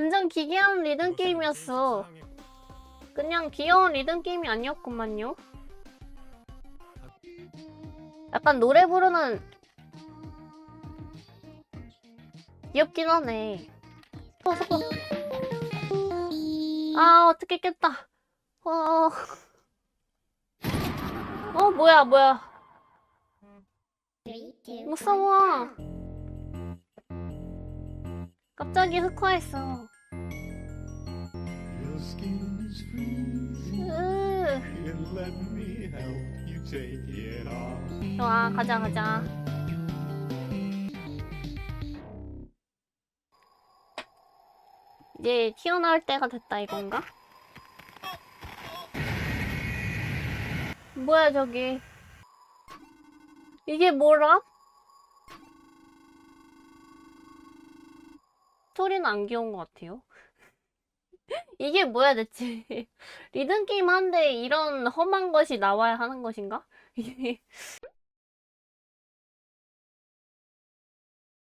완전 기괴한 리듬 게임이었어. 그냥 귀여운 리듬 게임이 아니었구만요. 약간 노래 부르는 귀엽긴 하네. 어. 아, 어떻게 깼다. 어. 어, 뭐야, 뭐야. 무서워. 갑자기 흑화했어. 좋아, 가자, 가자. 이제 튀어나올 때가 됐다, 이건가? 뭐야, 저기. 이게 뭐라? 스토리는 안 귀여운 것 같아요. 이게 뭐야, 대체. 리듬게임 한데 이런 험한 것이 나와야 하는 것인가?